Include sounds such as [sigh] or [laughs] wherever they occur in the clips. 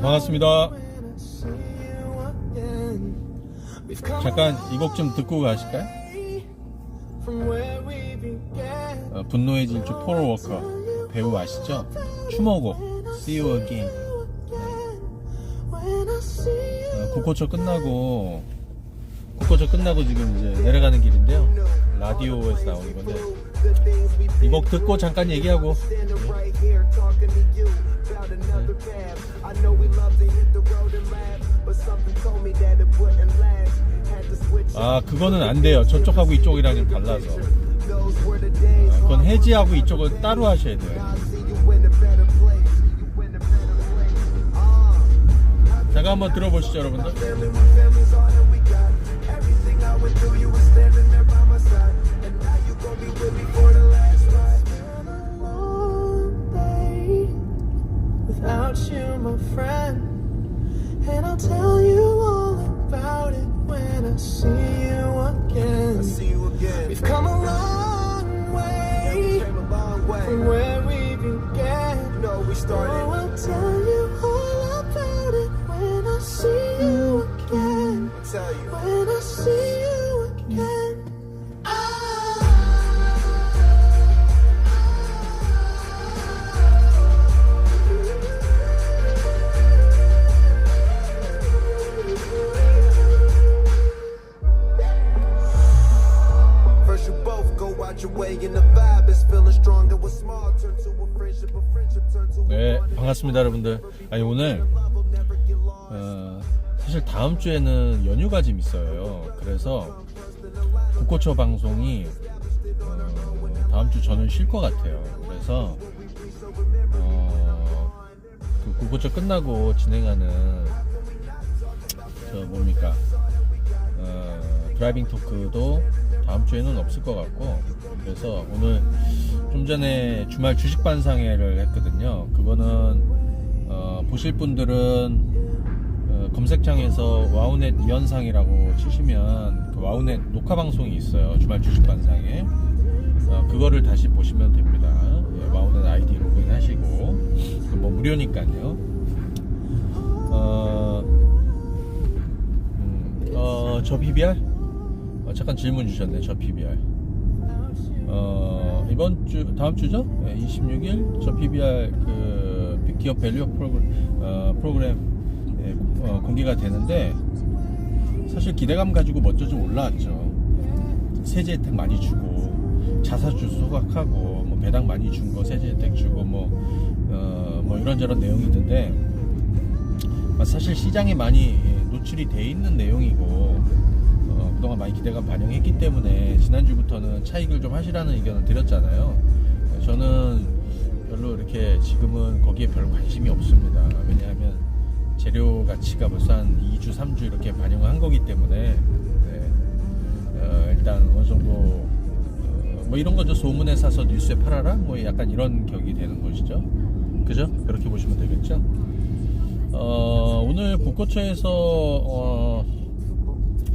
반갑습니다. 잠깐 이 곡 좀 듣고 가실까요? 어, 분노의 질주 포로 워커 배우 아시죠? 추모곡 See You Again 어, 국고초 끝나고 국고초 끝나고 지금 이제 내려가는 길인데요 라디오에서 나오는 건데. 이 곡 듣고 잠깐 얘기하고. 아 그거는 안 돼요. 저쪽하고 이쪽이랑 좀 달라서. 아, 그건 해지하고 이쪽은 따로 하셔야 돼요. 잠깐 한번 들어보시죠 여러분들 tell you all about it when I see you again. I see you again. We've come a long way Came a long way. from where we began. You know we Oh, started. I'll tell you all about it when I see you again. Tell you. When 반갑습니다 여러분들 아니 오늘. 어, 사실 다음 주에는 연휴가 좀 있어요 그래서 국고초 방송이 어, 다음 주 저는 쉴 것 같아요 그래서 어, 그 국고초 끝나고 진행하는 저 뭡니까 어, 드라이빙 토크도 다음 주에는 없을 것 같고 그래서 오늘 좀 전에 주말 주식 반상회를 했거든요. 그거는 어, 보실 분들은 어, 검색창에서 와우넷 이현상이라고 치시면 그 와우넷 녹화 방송이 있어요. 주말 주식 반상회 어, 그거를 다시 보시면 됩니다. 예, 와우넷 아이디 로그인 하시고 그뭐 무료니까요. 어, 음, 어, 저 PBR? 어, 잠깐 질문 주셨네, 저 PBR. 어, 이번 주, 다음 주죠? 네, 26일, 저 PBR 그, 기업 밸류 프로그램, 어, 예, 어, 공개가 되는데, 사실 기대감 가지고 먼저 좀 올라왔죠. 세제 혜택 많이 주고, 자사주 소각하고, 뭐 배당 많이 준 거 세제 혜택 주고, 뭐, 어, 뭐 이런저런 내용이 있는데, 아, 사실 시장에 많이 예, 노출이 돼 있는 내용이고 어, 그동안 많이 기대감 반영했기 때문에 지난주부터는 차익을 좀 하시라는 의견을 드렸잖아요. 어, 저는 별로 이렇게 지금은 거기에 별 관심이 없습니다. 왜냐하면 재료 가치가 벌써 한 2주, 3주 이렇게 반영을 한 거기 때문에 네. 어, 일단 어느 정도 어, 뭐 이런 거죠. 소문에 사서 뉴스에 팔아라? 뭐 약간 이런 격이 되는 것이죠. 그죠? 그렇게 보시면 되겠죠? 어, 오늘 국고처에서 어,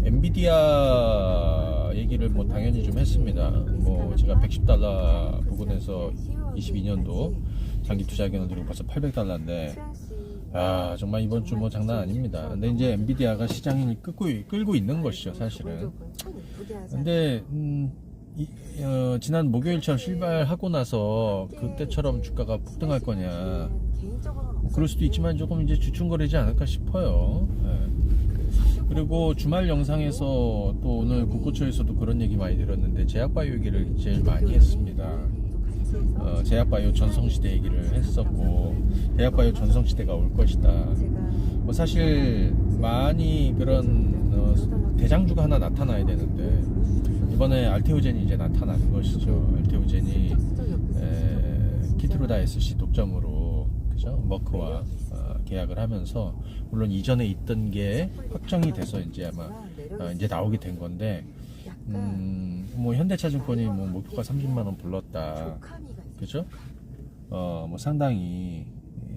엔비디아 얘기를 뭐 당연히 좀 했습니다. 뭐 제가 110달러 부근에서 22년도 장기 투자 의견을 드리고 벌써 800달러인데 아 정말 이번 주 뭐 장난 아닙니다. 근데 이제 엔비디아가 시장을 끌고 끌고 있는 것이죠 사실은. 근데 음, 이, 어, 지난 목요일처럼 실발하고 나서 그때처럼 주가가 폭등할 거냐 뭐 그럴 수도 있지만 조금 이제 주춤거리지 않을까 싶어요. 예. 그리고 주말 영상에서 또 오늘 국고처에서도 그런 얘기 많이 들었는데 제약바이오 얘기를 제일 많이 했습니다. 어, 제약바이오 전성시대 얘기를 했었고 제약바이오 전성시대가 올 것이다. 뭐 사실 많이 그런 어, 대장주가 하나 나타나야 되는데 이번에 알테오젠이 이제 나타나는 것이죠. 알테오젠이 에, 키트로다 SC 독점으로 그죠 머크와 어, 계약을 하면서 물론 이전에 있던 게 확정이 돼서 이제 아마 어, 이제 나오게 된 건데 음, 뭐 현대차증권이 뭐 목표가 30만 원 불렀다. 그죠? 어, 뭐 상당히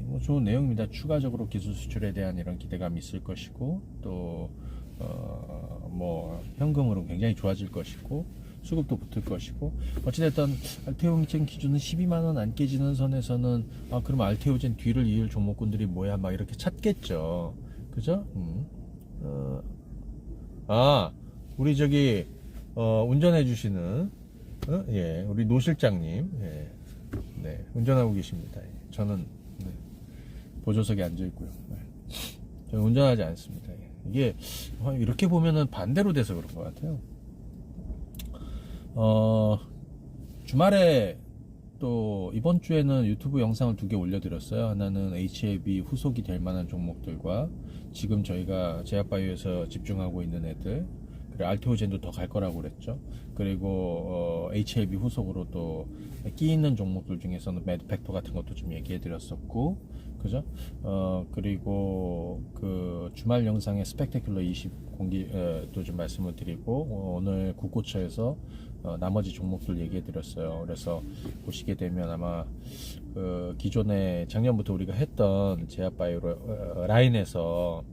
뭐 좋은 내용입니다. 추가적으로 기술 수출에 대한 이런 기대감이 있을 것이고 또 어, 뭐 현금으로 굉장히 좋아질 것이고 수급도 붙을 것이고 어찌됐든 알테오젠 기준은 12만 원 안 깨지는 선에서는 아 그럼 알테오젠 뒤를 이을 종목군들이 뭐야 막 이렇게 찾겠죠. 그죠? 음. 어, 아 우리 저기 어, 운전해 주시는 어? 예 우리 노 실장님 예. 네 운전하고 계십니다. 예. 저는 네, 보조석에 앉아 있고요. 네. 저는 운전하지 않습니다. 예. 이게 어, 이렇게 보면은 반대로 돼서 그런 것 같아요. 어, 주말에 또 이번 주에는 유튜브 영상을 두 개 올려드렸어요. 하나는 HAB 후속이 될 만한 종목들과 지금 저희가 제약바이오에서 집중하고 있는 애들 알테오젠도 더 갈 거라고 그랬죠. 그리고 어, HAB 후속으로 또 끼 있는 종목들 중에서는 매드팩토 같은 것도 좀 얘기해 드렸었고, 그죠? 어 그리고 그 주말 영상에 스펙테큘러 20 공기도 좀 말씀을 드리고 어, 오늘 국고처에서 어, 나머지 종목들 얘기해 드렸어요. 그래서 보시게 되면 아마 그 기존에 작년부터 우리가 했던 제약바이오 어, 라인에서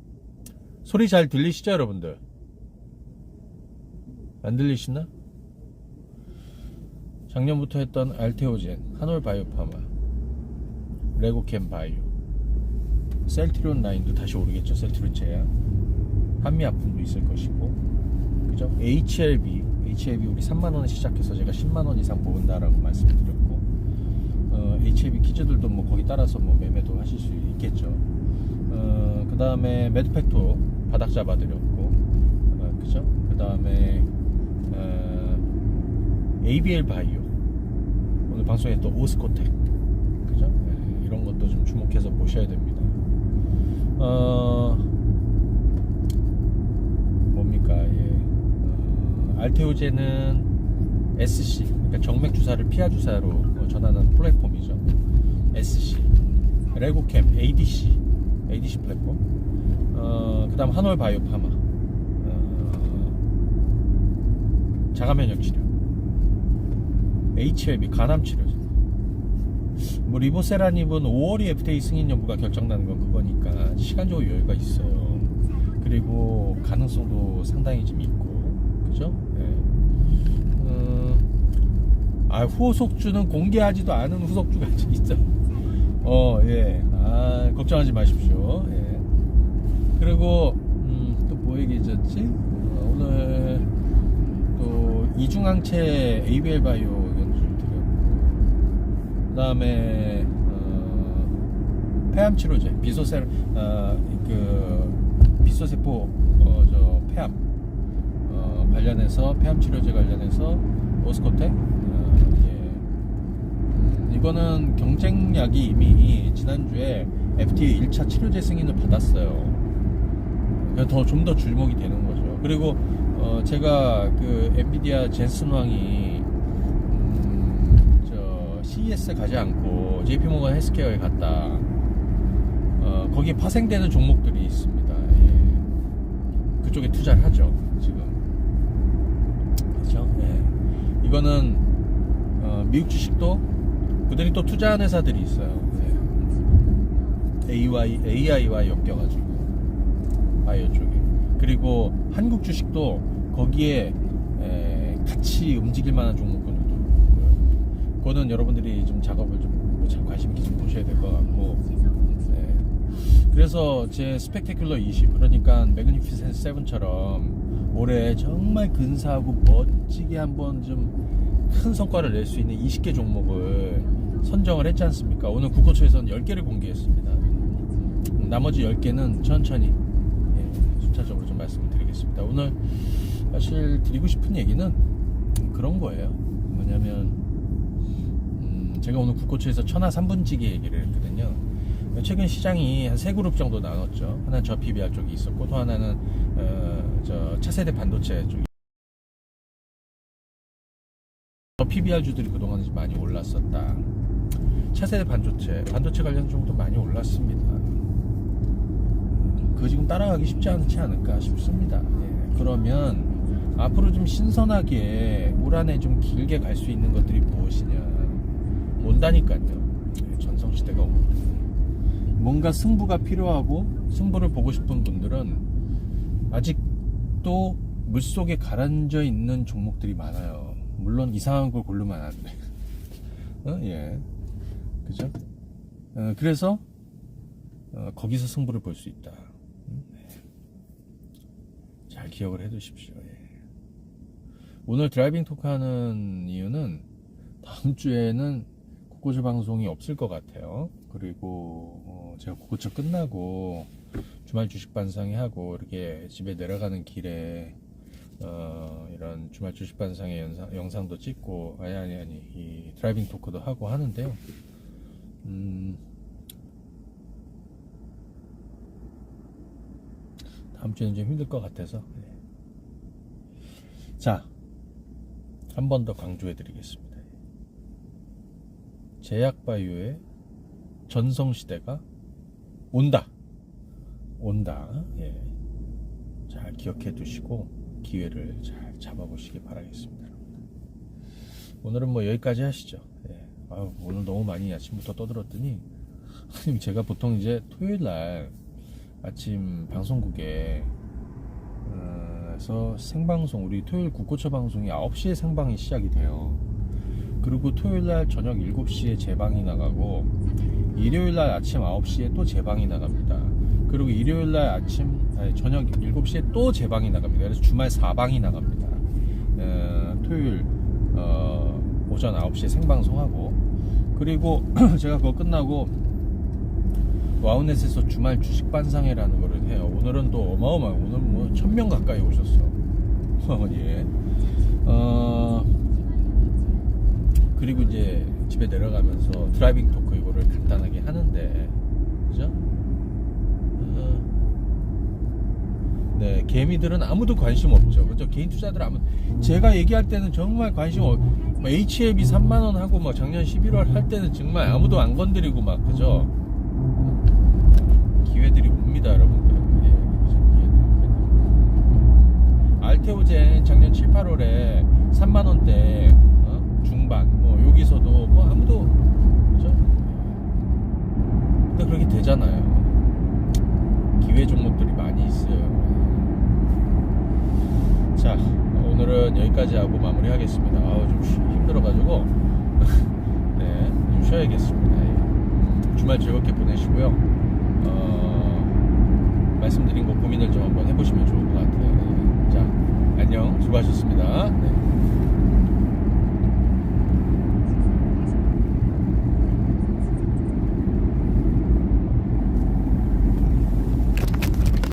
소리 잘 들리시죠, 여러분들? 안 들리시나? 작년부터 했던 알테오젠, 한올 바이오파마, 레고캠 바이오, 셀트리온 라인도 다시 오르겠죠. 셀트리온 제약, 한미아품도 있을 것이고, 그죠? HLB, HLB 우리 3만 원에 시작해서 제가 10만 원 이상 모은다라고 말씀드렸고, 어, HLB 키즈들도 뭐 거기 따라서 뭐 매매도 하실 수 있겠죠. 어, 그 다음에 매드팩토 바닥 잡아드렸고, 어, 그죠? 그 다음에 어, ABL 바이오 오늘 방송에 또 오스코텍 그죠? 네, 이런 것도 좀 주목해서 보셔야 됩니다. 어, 뭡니까? 예. 어, 알테오제는 SC 그러니까 정맥 주사를 피하 주사로 어, 전하는 플랫폼이죠. SC 레고캠 ADC ADC 플랫폼 어, 그다음 한올 바이오파마 어, 자가 면역 치료 HLB 간암 치료제 뭐 리보세라닙은 5월이 FDA 승인 여부가 결정나는 건 그거니까 시간적으로 여유가 있어요. 그리고 가능성도 상당히 좀 있고, 그죠? 예. 어, 아 후속주는 공개하지도 않은 후속주가 있어. 어, 예. 아 걱정하지 마십시오. 예. 그리고 음, 또 뭐 얘기했었지? 어, 오늘 또 이중항체 ABL 바이오 연주 드렸고 그 다음에 어, 폐암 치료제 비소세 어, 그 비소세포 어, 저 폐암 어, 관련해서 폐암 치료제 관련해서 오스코텍 어, 예. 음, 이거는 경쟁약이 이미 지난주에 FDA 1차 치료제 승인을 받았어요. 더 좀더 주목이 되는 거죠. 그리고 어, 제가 그 엔비디아 젠슨 왕이 음, 저 CES 가지 않고 JP 모건 헬스케어에 갔다. 어, 거기에 파생되는 종목들이 있습니다. 예. 그쪽에 투자를 하죠. 지금. 그렇죠? 예. 이거는 어, 미국 주식도 그들이 또 투자한 회사들이 있어요. 예. AY, AI와 엮여가지고. 바이오 쪽에 그리고 한국 주식도 거기에 에, 같이 움직일 만한 있고요. 그거는 여러분들이 좀 작업을 좀 관심 있게 좀 보셔야 될 것 같고 네. 그래서 제 스펙테큘러 20 그러니까 매그니피센트 7처럼 올해 정말 근사하고 멋지게 한번 좀 큰 성과를 낼 수 있는 20개 종목을 선정을 했지 않습니까? 오늘 국고처에서는 10개를 공개했습니다. 나머지 10개는 천천히 예, 순차적으로 좀 말씀을 드리겠습니다. 오늘 사실 드리고 싶은 얘기는 그런 거예요. 뭐냐면 음, 제가 오늘 국고처에서 천하 3분지기 얘기를 했거든요. 최근 시장이 한 세 그룹 정도 나눴죠. 하나는 저 PBR 쪽이 있었고 또 하나는 어, 저 차세대 반도체 쪽이 저 PBR 주들이 그동안 많이 올랐었다. 차세대 반도체, 반도체 관련 종도 많이 올랐습니다. 그 지금 따라가기 쉽지 않지 않을까 싶습니다. 예, 그러면 앞으로 좀 신선하게 올 한해 좀 길게 갈 수 있는 것들이 무엇이냐 온다니까요. 예, 전성시대가 옵니다. 뭔가 승부가 필요하고 승부를 보고 싶은 분들은 아직도 물속에 가라앉아 있는 종목들이 많아요. 물론 이상한 걸 고르면 안 돼. 어, 예. 그죠? 어, 그래서, 어, 거기서 승부를 볼 수 있다. 음, 네. 잘 기억을 해 두십시오. 예. 오늘 드라이빙 토크 하는 이유는 다음 주에는 국고주 방송이 없을 것 같아요. 그리고 어, 제가 국고처 끝나고 주말 주식 반상회 하고 이렇게 집에 내려가는 길에 어, 이런 주말 주식 반상회 영상, 영상도 찍고 아니 아니 아니 이 드라이빙 토크도 하고 하는데요. 음, 다음 주에는 좀 힘들 것 같아서 네. 자, 한 번 더 강조해 드리겠습니다. 제약바이오의 전성시대가 온다. 온다. 예. 잘 기억해 두시고 기회를 잘 잡아보시기 바라겠습니다. 오늘은 뭐 여기까지 하시죠. 예. 아유, 오늘 너무 많이 아침부터 떠들었더니 [laughs] 제가 보통 이제 토요일 날 아침 방송국에 어, 에서 생방송 우리 토요일 국고처 방송이 9시에 생방이 시작이 돼요. 그리고 토요일 날 저녁 7시에 재방이 나가고 일요일 날 아침 9시에 또 재방이 나갑니다. 그리고 일요일 날 아침 아니, 저녁 7시에 또 재방이 나갑니다. 그래서 주말 4방이 나갑니다. 어, 토요일 어, 오전 9시에 생방송하고 그리고 [clears throat] 제가 그거 끝나고 와우넷에서 주말 주식 반상회라는 거를 해요. 오늘은 또 어마어마 오늘 뭐 천 명 가까이 오셨어. [laughs] 예. 어 그리고 이제 집에 내려가면서 드라이빙 토크 이거를 간단하게 하는데 그죠? 어, 네 개미들은 아무도 관심 없죠. 그죠? 개인 투자들 아무 제가 얘기할 때는 정말 관심 없. 뭐 HLB 3만 원 하고 막 작년 11월 할 때는 정말 아무도 안 건드리고 막 그죠? 기회들이 옵니다, 여러분들. 예, 기회들이 옵니다. 알테오젠 작년 7, 8월에 3만 원대 어? 중반 뭐 여기서도 뭐 아무도 그죠? 근데 그렇게 되잖아요. 기회 종목들이 많이 있어요. 자, 오늘은 여기까지 하고 마무리하겠습니다. 아우 좀 쉬- 힘들어가지고 [laughs] 네, 좀 쉬어야겠습니다. 주말 즐겁게 보내시고요. 어, 말씀드린 거 고민을 좀 한번 해보시면 좋을 것 같아요. 네. 자, 안녕. 수고하셨습니다. 네.